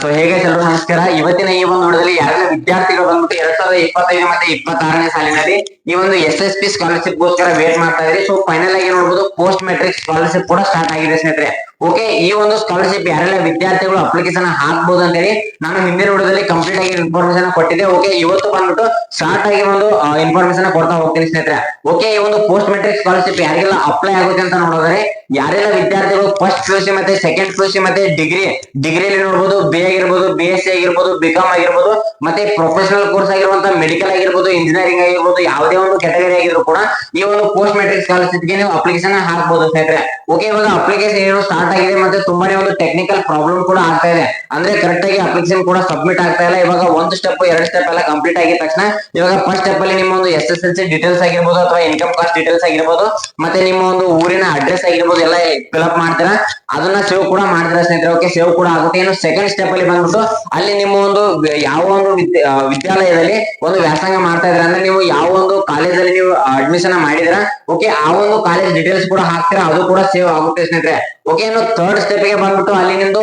So ಹೇಗೆ ಎಲ್ಲರೂ ನಮಸ್ಕಾರ ಇವತ್ತಿನ ಈ ಒಂದು ನೋಡದಲ್ಲಿ ಯಾರೆಲ್ಲ ವಿದ್ಯಾರ್ಥಿಗಳು ಬಂದ್ಬಿಟ್ಟು ಎರಡ್ ಸಾವಿರದ ಇಪ್ಪತ್ತೈದು ಮತ್ತೆ ಇಪ್ಪತ್ತಾರನೇ ಸಾಲಿನಲ್ಲಿ ಈ ಒಂದು ಎಸ್ ಎಸ್ ಪಿ ಸ್ಕಾಲರ್ಶಿಪ್ ಗೋಸ್ಕರ ವೇಟ್ ಮಾಡ್ತಾ ಇದ್ರಿ. ಸೊ ಫೈನಲ್ ಆಗಿ ನೋಡಬಹುದು ಪೋಸ್ಟ್ ಮೆಟ್ರಿಕ್ ಸ್ಕಾಲರ್ಶಿಪ್ ಕೂಡ ಸ್ಟಾರ್ಟ್ ಆಗಿದೆ ಸ್ನೇಹಿತರೆ. ಓಕೆ ಈ ಒಂದು ಸ್ಕಾಲರ್ಶಿಪ್ ಯಾರೆಲ್ಲ ವಿದ್ಯಾರ್ಥಿಗಳು ಅಪ್ಲಿಕೇಶನ್ ಹಾಕ್ಬಹುದು ಅಂತ ಹೇಳಿ ನಾನು ಹಿಂದಿನ ವಿಡಿಯೋದಲ್ಲಿ ಕಂಪ್ಲೀಟ್ ಆಗಿ ಇನ್ಫಾರ್ಮೇಶನ್ ಕೊಟ್ಟಿದ್ದೆ. ಓಕೆ ಇವತ್ತು ಬಂದ್ಬಿಟ್ಟು ಸ್ಟಾರ್ಟ್ ಆಗಿ ಒಂದು ಇನ್ಫಾರ್ಮೇಶನ್ ಕೊಡ್ತಾ ಹೋಗ್ತೀನಿ ಸ್ನೇಹಿತರೆ. ಓಕೆ ಈ ಒಂದು ಪೋಸ್ಟ್ ಮೆಟ್ರಿಕ್ ಸ್ಕಾಲರ್ಶಿಪ್ ಯಾರಿಗೆಲ್ಲ ಅಪ್ಲೈ ಆಗುತ್ತೆ ಅಂತ ನೋಡಿದ್ರೆ ಯಾರೆಲ್ಲ ವಿದ್ಯಾರ್ಥಿಗಳು ಫಸ್ಟ್ ಪಿ ಮತ್ತೆ ಸೆಕೆಂಡ್ ಪಿ ಮತ್ತೆ ಡಿಗ್ರಿ ಡಿಗ್ರಿಯಲ್ಲಿ ನೋಡಬಹುದು ಬಿ ಆಗಿರ್ಬೋದು ಬಿ ಎಸ್ ಸಿ ಆಗಿರ್ಬೋದು ಬಿ ಕಾಮ್ ಆಗಿರ್ಬೋದು, ಮತ್ತೆ ಪ್ರೊಫೆಷನಲ್ ಕೋರ್ಸ್ ಆಗಿರುವಂತಹ ಮೆಡಿಕಲ್ ಆಗಿರ್ಬೋದು ಇಂಜಿನಿಯರಿಂಗ್ ಆಗಿರ್ಬೋದು, ಯಾವುದೇ ಒಂದು ಕೆಟಗರಿ ಆಗಿದ್ರು ಕೂಡ ಈ ಒಂದು ಪೋಸ್ಟ್ ಮೆಟ್ರಿಕ್ ಸ್ಕಾಲರ್ಶಿಪ್ಗೆ ನೀವು ಅಪ್ಲಿಕೇಶನ್ ಹಾಕ್ಬೋದು ಸ್ನೇಹಿತರೆ. ಓಕೆ ಇವಾಗ ಅಪ್ಲಿಕೇಶನ್ ಏನೋ ಸ್ಟಾರ್ಟ್ ಆಗಿದೆ ಮತ್ತೆ ತುಂಬಾನೇ ಒಂದು ಟೆಕ್ನಿಕಲ್ ಪ್ರಾಬ್ಲಮ್ ಕೂಡ ಆಗ್ತಾ ಇದೆ. ಅಂದ್ರೆ ಕರೆಕ್ಟ್ ಆಗಿ ಅಪ್ಲಿಕೇಶನ್ ಕೂಡ ಸಬ್ಮಿಟ್ ಆಗ್ತಾ ಇಲ್ಲ. ಇವಾಗ ಒಂದು ಸ್ಟೆಪ್ ಎರಡು ಸ್ಟೆಪ್ ಎಲ್ಲ ಕಂಪ್ಲೀಟ್ ಆಗಿದ ತಕ್ಷಣ ಇವಾಗ ಫಸ್ಟ್ ಸ್ಟೆಪ್ ಅಲ್ಲಿ ನಿಮ್ಮ ಒಂದು S S L C details ಆಗಿರ್ಬೋದು ಅಥವಾ ಇನ್ಕಮ್ ಕಾಸ್ಟ್ ಡೀಟೇಲ್ಸ್ ಆಗಿರ್ಬೋದು, ಮತ್ತೆ ನಿಮ್ಮ ಒಂದು ಊರಿನ ಅಡ್ರೆಸ್ ಆಗಿರ್ಬೋದು ಎಲ್ಲ ಫಿಲ್ಅಪ್ ಮಾಡ್ತೀರಾ. ಅದನ್ನ ಸೇವ್ ಕೂಡ ಮಾಡ್ತೀರಾ ಸ್ನೇಹಿತರೆ. ಓಕೆ ಸೇವ್ ಕೂಡ ಆಗುತ್ತೆ. ಏನು ಸೆಕೆಂಡ್ ಸ್ಟೆಪ್ ಅಲ್ಲಿ ಬಂದ್ಬಿಟ್ಟು ಅಲ್ಲಿ ನಿಮ್ಮ ಒಂದು ಯಾವ ಒಂದು ವಿದ್ಯ- ವಿದ್ಯಾಲಯದಲ್ಲಿ ಒಂದು ವ್ಯಾಸಂಗ ಮಾಡ್ತಾ ಇದ್ರ ಅಂದ್ರೆ ನೀವು ಯಾವ ಒಂದು ಕಾಲೇಜಲ್ಲಿ ನೀವು ಅಡ್ಮಿಷನ್ ಮಾಡಿದ್ರ ಓಕೆ ಆ ಒಂದು ಕಾಲೇಜ್ ಡೀಟೇಲ್ಸ್ ಕೂಡ ಹಾಕ್ತೀರಾ? ಅದು ಕೂಡ ಸೇವ್ ಆಗುತ್ತೆ ಸ್ನೇಹಿತರೆ. ಓಕೆ ಇನ್ನು ಥರ್ಡ್ ಸ್ಟೆಪ್ಗೆ ಬಂದ್ಬಿಟ್ಟು ಅಲ್ಲಿ ನಿಮ್ದು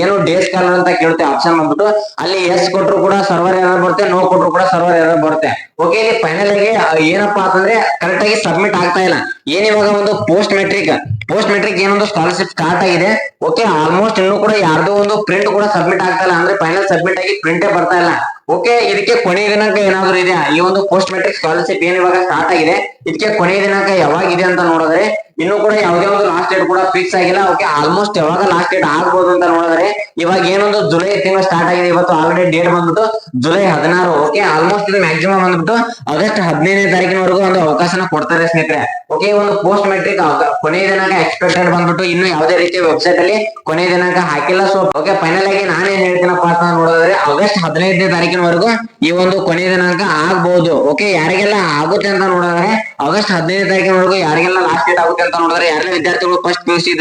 ಏನು ಡೇ ಕಾಲರ್ ಅಂತ ಕೇಳುತ್ತೆ ಆಪ್ಷನ್ ಬಂದ್ಬಿಟ್ಟು ಅಲ್ಲಿ ಎಸ್ ಕೊಟ್ಟರು ಕೂಡ ಸರ್ವರ್ ಏನಾದ್ರು ಬರುತ್ತೆ ನೋ ಕೊಟ್ಟರು ಕೂಡ ಸರ್ವರ್ ಏನಾದ್ರು ಬರುತ್ತೆ. ಓಕೆ ಇಲ್ಲಿ ಫೈನಲ್ ಆಗಿ ಏನಪ್ಪಾ ಅಂತಂದ್ರೆ ಕರೆಕ್ಟ್ ಆಗಿ ಸಬ್ಮಿಟ್ ಆಗ್ತಾ ಇಲ್ಲ. ಏನ್ ಇವಾಗ ಒಂದು ಪೋಸ್ಟ್ ಮೆಟ್ರಿಕ್ ಪೋಸ್ಟ್ ಮೆಟ್ರಿಕ್ ಏನೊಂದು ಸ್ಕಾಲರ್ಶಿಪ್ ಸ್ಟಾರ್ಟ್ ಆಗಿದೆ. ಓಕೆ ಆಲ್ಮೋಸ್ಟ್ ಇನ್ನು ಕೂಡ ಯಾರ್ದೋ ಒಂದು ಪ್ರಿಂಟ್ ಕೂಡ ಸಬ್ಮಿಟ್ ಆಗ್ತಾ ಇಲ್ಲ. ಅಂದ್ರೆ ಫೈನಲ್ ಸಬ್ಮಿಟ್ ಆಗಿ ಪ್ರಿಂಟೇ ಬರ್ತಾ ಇಲ್ಲ. ಓಕೆ, ಇದಕ್ಕೆ ಕೊನೆಯ ದಿನಾಂಕ ಏನಾದ್ರು ಇದೆಯಾ? ಈ ಒಂದು ಪೋಸ್ಟ್ ಮೆಟ್ರಿಕ್ ಸ್ಕಾಲರ್ಶಿಪ್ ಏನ್ ಇವಾಗ ಸ್ಟಾರ್ಟ್ ಆಗಿದೆ, ಇದಕ್ಕೆ ಕೊನೆಯ ದಿನಾಂಕ ಯಾವಾಗಿದೆ ಅಂತ ನೋಡಿದ್ರೆ, ಇನ್ನು ಕೂಡ ಯಾವುದೇ ಒಂದು ಲಾಸ್ಟ್ ಡೇಟ್ ಕೂಡ ಫಿಕ್ಸ್ ಆಗಿಲ್ಲ. ಓಕೆ ಆಲ್ಮೋಸ್ಟ್ ಯಾವಾಗ ಲಾಸ್ಟ್ ಡೇಟ್ ಆಗ್ಬೋದು ಅಂತ ನೋಡಿದ್ರೆ, ಇವಾಗ ಏನೊಂದು ಜುಲೈ ತಿಂಗಳು ಸ್ಟಾರ್ಟ್ ಆಗಿದೆ, ಇವತ್ತು ಆಲ್ರೆಡಿ ಡೇಟ್ ಬಂದ್ಬಿಟ್ಟು ಜುಲೈ ಹದಿನಾರು. ಓಕೆ ಆಲ್ಮೋಸ್ಟ್ ಇದು ಮ್ಯಾಕ್ಸಿಮಮ್ ಬಂದ್ಬಿಟ್ಟು ಆಗಸ್ಟ್ ಹದಿನೈದನೇ ತಾರೀಕಿನವರೆಗೂ ಒಂದು ಅವಕಾಶನ ಕೊಡ್ತಾರೆ ಸ್ನೇಹಿತರೆ. ಓಕೆ ಒಂದು ಪೋಸ್ಟ್ ಮೆಟ್ರಿಕ್ ಕೊನೆಯ ದಿನಾಂಕ ಎಕ್ಸ್ಪೆಕ್ಟೆಡ್ ಬಂದ್ಬಿಟ್ಟು ಇನ್ನು ಯಾವುದೇ ರೀತಿಯ ವೆಬ್ಸೈಟ್ ಅಲ್ಲಿ ಕೊನೆಯ ದಿನಾಂಕ ಹಾಕಿಲ್ಲ. ಸೊ ಓಕೆ ಫೈನಲ್ ಆಗಿ ನಾನೇನ್ ಹೇಳ್ತೀನಪ್ಪ ಅಂತ ನೋಡಿದ್ರೆ ಆಗಸ್ಟ್ ಹದಿನೈದನೇ ತಾರೀಕಿನವರೆಗೂ ಈ ಒಂದು ಕೊನೆಯ ದಿನಾಂಕ ಆಗ್ಬಹುದು ಓಕೆ ಯಾರಿಗೆಲ್ಲ ಆಗುತ್ತೆ ಅಂತ ನೋಡಿದ್ರೆ ಆಗಸ್ಟ್ ಹದಿನೈದನೇ ತಾರೀಕಿನವರೆಗೂ ಯಾರಿಗೆಲ್ಲ ಲಾಸ್ಟ್ ಡೇಟ್ ಆಗುತ್ತೆ ಅಂತ ನೋಡಿದ್ರೆ ಯಾರೆಲ್ಲ ವಿದ್ಯಾರ್ಥಿಗಳು ಫಸ್ಟ್ ಪಿ ಯು ಸಿ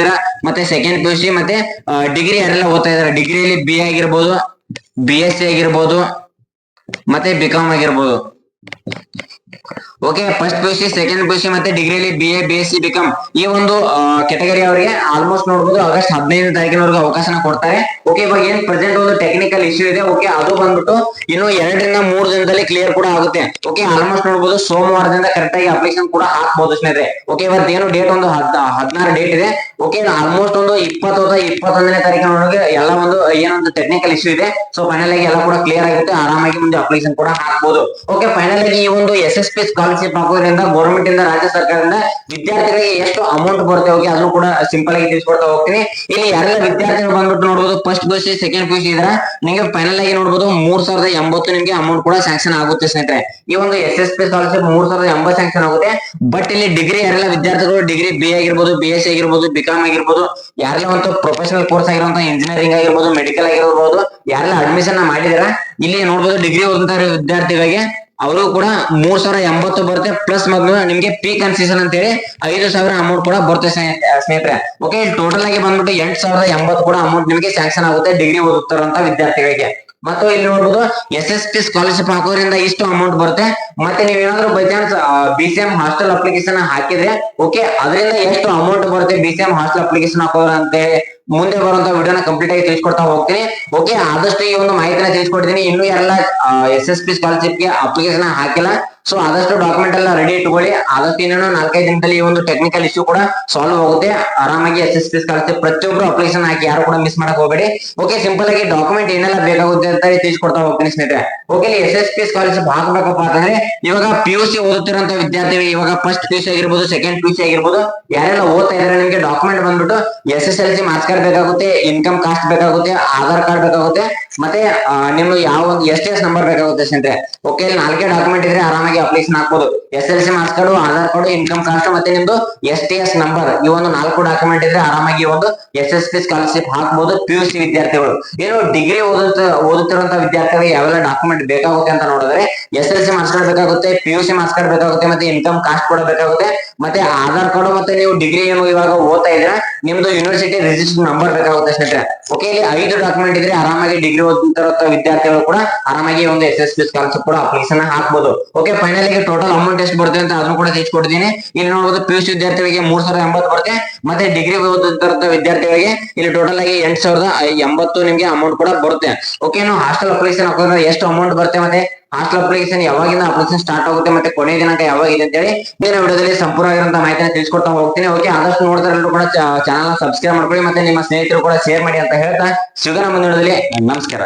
ಮತ್ತೆ ಸೆಕೆಂಡ್ ಪಿ ಯು ಸಿ ಮತ್ತೆ ಡಿಗ್ರಿ ಯಾರೆಲ್ಲ ಓದ್ತಾ ಇದಾರೆ ಡಿಗ್ರಿಯಲ್ಲಿ ಬಿ ಆಗಿರ್ಬೋದು ಬಿ ಎಸ್ ಸಿ ಆಗಿರ್ಬೋದು, ಮತ್ತೆ ಬಿ ಆಗಿರ್ಬೋದು. Okay first P C second P C ಮತ್ತೆ ಡಿಗ್ರಿಯಲ್ಲಿ B A B S C B com ಈ ಒಂದು ಕೆಟಗರಿ ಅವರಿಗೆ ಆಲ್ಮೋಸ್ಟ್ ನೋಡಬಹುದು ಆಗಸ್ಟ್ ಹದಿನೈದು ತಾರೀಕಿನವರೆಗೂ ಅವಕಾಶನ ಕೊಡ್ತಾರೆ. ಓಕೆ ಇವಾಗ ಏನ್ ಪ್ರೆಸೆಂಟ್ ಒಂದು ಟೆಕ್ನಿಕಲ್ ಇಶ್ಯೂ ಇದೆ ಓಕೆ ಅದು ಬಂದ್ಬಿಟ್ಟು ಇನ್ನು ಎರಡರಿಂದ ಮೂರು ದಿನದಲ್ಲಿ ಕ್ಲಿಯರ್ ಕೂಡ ಆಗುತ್ತೆ. ಓಕೆ ಆಲ್ಮೋಸ್ಟ್ ನೋಡಬಹುದು ಸೋಮವಾರದಿಂದ ಕರೆಕ್ಟ್ ಆಗಿ ಅಪ್ಲಿಕೇಶನ್ ಕೂಡ ಹಾಕಬಹುದು ಸ್ನೇಹಿತರೆ. ಓಕೆ ಇವತ್ತೇನು ಡೇಟ್ ಒಂದು ಹದ್, ಹದಿನಾರು ಡೇಟ್ ಇದೆ. ಓಕೆ ಆಲ್ಮೋಸ್ಟ್ ಒಂದು ಇಪ್ಪತ್ತು ಅಥವಾ ಇಪ್ಪತ್ತೊಂದನೇ ತಾರೀಕಿನೊಳಗೆ ಎಲ್ಲ ಒಂದು ಏನೊಂದು ಟೆಕ್ನಿಕಲ್ ಇಶ್ಯೂ ಇದೆ. ಸೊ ಫೈನಲ್ ಆಗಿ ಎಲ್ಲ ಕೂಡ ಕ್ಲಿಯರ್ ಆಗುತ್ತೆ. ಆರಾಮಾಗಿ ಮುಂದೆ ಅಪ್ಲಿಕೇಶನ್ ಕೂಡ ಹಾಕ್ಬಹುದು ಓಕೆ ಫೈನಲ್ ಆಗಿ ಈ ಒಂದು ಎಸ್ ಎಸ್ ಪಿ ಸ್ಕಾಲರ್ಶಿಪ್ ಹಾಕೋದ್ರಿಂದ ಗೌರ್ಮೆಂಟ್ ಇಂದ, ರಾಜ್ಯ ಸರ್ಕಾರದಿಂದ ವಿದ್ಯಾರ್ಥಿಗಳಿಗೆ ಎಷ್ಟು ಅಮೌಂಟ್ ಬರುತ್ತೆ ಹೋಗಿ ಅದನ್ನು ಕೂಡ ಸಿಂಪಲ್ ಆಗಿ ತಿಳಿಸ್ಕೊಡ್ತಾ ಹೋಗ್ತೀನಿ. ಇಲ್ಲಿ ಯಾರೆಲ್ಲ ವಿದ್ಯಾರ್ಥಿಗಳು ಬಂದ್ಬಿಟ್ಟು ನೋಡಬಹುದು first P second P C ಇದ್ರ ನಿಮಗೆ ಫೈನಲ್ ಆಗಿ ನೋಡಬಹುದು ಮೂರ್ ಸಾವಿರದ ಎಂಬತ್ತು ನಿಮಗೆ ಅಮೌಂಟ್ ಕೂಡ ಸ್ಯಾಂಕ್ಷನ್ ಆಗುತ್ತೆ ಸ್ನೇಹಿತರೆ. ಈ ಒಂದು ಎಸ್ ಎಸ್ ಪಿ ಸ್ಕಾಲರ್ಶಿಪ್ ಮೂರ್ ಸಾವಿರದ ಎಂಬತ್ತು ಸ್ಯಾಂಕ್ಷನ್ ಆಗುತ್ತೆ. ಬಟ್ ಇಲ್ಲಿ ಡಿಗ್ರಿ ಯಾರೆಲ್ಲ ವಿದ್ಯಾರ್ಥಿಗಳು ಡಿಗ್ರಿ ಬಿ ಆಗಿರ್ಬೋದು ಬಿ ಎಸ್ ಸಿ ಆಗಿರ್ಬೋದು ಬಿ ಕಾಮ್ ಆಗಿರ್ಬೋದು, ಯಾರೆಲ್ಲ ಒಂದು ಪ್ರೊಫೆಷನಲ್ ಕೋರ್ಸ್ ಆಗಿರುವಂತ ಇಂಜಿನಿಯರಿಂಗ್ ಆಗಿರ್ಬೋದು ಮೆಡಿಕಲ್ ಆಗಿರ್ಬೋದು, ಯಾರೆಲ್ಲ ಅಡ್ಮಿಷನ್ ಮಾಡಿದಾರ, ಇಲ್ಲಿ ನೋಡ್ಬೋದು ಡಿಗ್ರಿ ಓದಂತ ವಿದ್ಯಾರ್ಥಿಗಳಿಗೆ ಅವರು ಕೂಡ ಮೂರ್ ಸಾವಿರ ಎಂಬತ್ತು ಬರುತ್ತೆ ಪ್ಲಸ್ ಮೊದಲು ನಿಮ್ಗೆ ಪಿ ಕನ್ಸೆಷನ್ ಅಂತ ಹೇಳಿ ಐದು ಸಾವಿರ ಅಮೌಂಟ್ ಕೂಡ ಬರುತ್ತೆ ಸ್ನೇ- ಸ್ನೇಹಿತರೆ. ಓಕೆ ಟೋಟಲ್ ಆಗಿ ಬಂದ್ಬಿಟ್ಟು ಎಂಟು ಸಾವಿರದ ಎಂಬತ್ತು ಕೂಡ ಅಮೌಂಟ್ ನಿಮಗೆ ಸ್ಯಾಂಕ್ಷನ್ ಆಗುತ್ತೆ ಡಿಗ್ರಿ ಓದುತ್ತಿರುವಂತ ವಿದ್ಯಾರ್ಥಿಗಳಿಗೆ. ಮತ್ತು ಇಲ್ಲಿ ನೋಡ್ಬೋದು ಎಸ್ ಎಸ್ ಪಿ ಸ್ಕಾಲರ್ಶಿಪ್ ಹಾಕೋದ್ರಿಂದ ಇಷ್ಟು ಅಮೌಂಟ್ ಬರುತ್ತೆ. ಮತ್ತೆ ನೀವೇನಾದ್ರೂ by chance B C M hostel application ಹಾಕಿದ್ರೆ ಓಕೆ ಅದರಿಂದ ಎಷ್ಟು ಅಮೌಂಟ್ ಬರುತ್ತೆ B C M hostel application ಹಾಕೋದ್ರಂತೆ ಮುಂದೆ ಬರುವಂತ ವಿಡಿಯೋನ ಕಂಪ್ಲೀಟ್ ಆಗಿ ತಿಳಿಸ್ಕೊಡ್ತಾ ಹೋಗ್ತೀನಿ. ಓಕೆ ಆದಷ್ಟು ಈ ಒಂದು ಮಾಹಿತಿನ ತಿಳಿಸ್ಕೊಡ್ತೀನಿ. ಇನ್ನು ಎಲ್ಲ ಎಸ್ ಎಸ್ ಪಿ ಸ್ಕಾಲರ್ಶಿಪ್ಗೆ ಅಪ್ಲಿಕೇಶನ್ ಹಾಕಿಲ್ಲ. ಸೊ ಆದಷ್ಟು ಡಾಕ್ಯುಮೆಂಟ್ ಎಲ್ಲ ರೆಡಿ ಇಟ್ಕೊಳ್ಳಿ. ಆದಷ್ಟು ಏನೇನೋ ನಾಲ್ಕೈದು ದಿನದಲ್ಲಿ ಈ ಒಂದು ಟೆಕ್ನಿಕಲ್ ಇಶ್ಯೂ ಕೂಡ ಸಾಲ್ವ್ ಆಗುತ್ತೆ. ಆರಾಮಾಗಿ ಎಸ್ ಎಸ್ ಪಿ ಕಳಿಸಿ ಪ್ರತಿಯೊಬ್ರು ಅಪ್ಲಿಕೇಶನ್ ಹಾಕಿ ಯಾರು ಕೂಡ ಮಿಸ್ ಮಾಡಕ್ ಹೋಗಬೇಡಿ. ಓಕೆ ಸಿಂಪಲ್ ಆಗಿ ಡಾಕ್ಯುಮೆಂಟ್ ಏನೆಲ್ಲ ಬೇಕಾಗುತ್ತೆ ಅಂತ ತಿಳಿಸ್ಕೊಡ್ತಾ ಹೋಗ್ತೀನಿ ಸ್ನೇಹಿತರೆ. Okay S S P scholarship ಹಾಕ್ಬೇಕಪ್ಪ ಅಂತಂದ್ರೆ, ಇವಾಗ ಪಿ ಯು ಸಿ ಓದುತ್ತಿರುವಂತ ವಿದ್ಯಾರ್ಥಿಗಳು ಇವಾಗ ಫಸ್ಟ್ ಪಿ ಯು ಸಿ ಆಗಿರ್ಬೋದು ಸೆಕೆಂಡ್ ಪಿ ಯು ಸಿ ಆಗಿರ್ಬೋದು, ಯಾರೆಲ್ಲ ಓದ್ತಾ ಇದಾರೆ ನಿಮಗೆ ಡಾಕ್ಯುಮೆಂಟ್ ಬಂದ್ಬಿಟ್ಟು S S L C marks card ಬೇಕಾಗುತ್ತೆ ಇನ್ಕಮ್ ಕಾಸ್ಟ್ ಬೇಕಾಗುತ್ತೆ, ಆಧಾರ್ ಕಾರ್ಡ್ ಬೇಕಾಗುತ್ತೆ, ಮತ್ತೆ ನಿಮ್ಮ ಯಾವ ಎಸ್ ಟಿ ಎಸ್ ನಂಬರ್ ಬೇಕಾಗುತ್ತೆ ಸ್ನೇಹಿತರೆ. ಓಕೆ ನಾಲ್ಕೇ ಡಾಕ್ಯುಮೆಂಟ್ ಇದ್ರೆ ಆರಾಮಾಗಿ ಅಪ್ಲಿಕೇಶನ್ ಹಾಕ್ಬೋದು S L C marks card Aadhaar card income caste ಮತ್ತೆ ನಿಮ್ದು ಎಸ್ ಟಿ ಎಸ್ ನಂಬರ್ ಈ ಒಂದು ನಾಲ್ಕು ಡಾಕ್ಯುಮೆಂಟ್ ಇದ್ರೆ ಆರಾಮಾಗಿ ಒಂದು ಎಸ್ ಎಸ್ ಪಿ ಸ್ಕಾಲರ್ಶಿಪ್ ಹಾಕ್ಬೋದು ಪಿ ಯು ಸಿ ವಿದ್ಯಾರ್ಥಿಗಳು. ಏನು ಡಿಗ್ರಿ ಓದುತ್ತ, ಓದುತ್ತಿರುವಂತ ವಿದ್ಯಾರ್ಥಿಗಳಿಗೆ ಯಾವೆಲ್ಲ ಡಾಕ್ಯುಮೆಂಟ್ ಬೇಕಾಗುತ್ತೆ ಅಂತ ನೋಡಿದ್ರೆ S L C marks card ಬೇಕಾಗುತ್ತೆ P U C marks card ಬೇಕಾಗುತ್ತೆ, ಮತ್ತೆ ಇನ್ಕಮ್ ಕಾಸ್ಟ್ ಕೂಡ ಬೇಕಾಗುತ್ತೆ, ಮತ್ತೆ ಆಧಾರ್ ಕಾರ್ಡ್ ಮತ್ತೆ ನೀವು ಡಿಗ್ರಿ ಏನು ಇವಾಗ ಓದ್ತಾ ಇದ್ರೆ ನಿಮ್ದು ಯೂನಿವರ್ಸಿಟಿ ರಿಜಿಸ್ಟರ್ ನಂಬರ್ ಬೇಕಾಗುತ್ತೆ ಸ್ನೇಹಿತರೆ ಓಕೆ ಇಲ್ಲಿ ಐದು ಡಾಕ್ಯುಮೆಂಟ್ ಇದ್ರೆ ಆರಾಮಾಗಿ ಡಿಗ್ರಿ ಓದುತ್ತಿರುವಂತ ವಿದ್ಯಾರ್ಥಿಗಳು ಕೂಡ ಆರಾಮಾಗಿ ಒಂದು ಎಸ್ ಎಸ್ ಪಿ ಸ್ಕಾಲರ್ಶಿಪ್ ಕೂಡ ಅಪ್ಲಿಕೇಶನ್ ಹಾಕಬಹುದು ಓಕೆ ಫೈನಲ್ಗೆ ಟೋಟಲ್ ಅಮೌಂಟ್ ಎಷ್ಟು ಬರುತ್ತೆ ಅಂತ ಅದನ್ನು ಕೂಡ ತಿಳಿಸ್ಕೊಡ್ತೀನಿ ಇಲ್ಲಿ ನೋಡಬಹುದು ಪಿ ಯು ಸಿ ವಿದ್ಯಾರ್ಥಿಗಳಿಗೆ ಮೂರ್ ಸಾವಿರದ ಎಂಬತ್ತು ಬರುತ್ತೆ. ಮತ್ತೆ ಡಿಗ್ರಿ ಓದುತ್ತಿರೋ ವಿದ್ಯಾರ್ಥಿಗಳಿಗೆ ಇಲ್ಲಿ ಟೋಟಲ್ ಆಗಿ ಎಂಟ್ ಸಾವಿರದ ಎಂಬತ್ತು ನಿಮ್ಗೆ ಅಮೌಂಟ್ ಕೂಡ ಬರುತ್ತೆ. ಓಕೆ ನಾವು ಹಾಸ್ಟೆಲ್ ಅಪ್ಲಿಕೇಶನ್ ಹಾಕೋದ್ರೆ ಎಷ್ಟು ಅಮೌಂಟ್ ಬರುತ್ತೆ ಮತ್ತೆ ಹಾಸ್ಟೆಲ್ ಅಪ್ಲಿಕೇಶನ್ ಯಾವಾಗಿಂದ ಅಪ್ಲಿಕೇಶನ್ ಸ್ಟಾರ್ಟ್ ಆಗುತ್ತೆ ಮತ್ತೆ ಕೊನೆ ದಿನಾಂಕ ಯಾವಾಗಿದೆ ಅಂತ ಹೇಳಿ ಬೇರೆ ವಿಡಿಯೋದಲ್ಲಿ ಸಂಪೂರ್ಣವಾಗಿರುವಂತಹ ಮಾಹಿತಿನ ತಿಳಿಸ್ಕೊಡ್ತಾ ಹೋಗ್ತೀನಿ. ಓಕೆ ಆದಷ್ಟು ನೋಡಿದ್ರೆ ಎಲ್ಲರೂ ಕೂಡ ಚಾನಲ್ ಸಬ್ಸ್ಕ್ರೈಬ್ ಮಾಡ್ಕೊಳ್ಳಿ ಮತ್ತೆ ನಿಮ್ಮ ಸ್ನೇಹಿತರು ಕೂಡ ಶೇರ್ ಮಾಡಿ ಅಂತ ಹೇಳ್ತಾ. ಸಿಗೋಣ ಮುಂದಿನ ನಮಸ್ಕಾರ.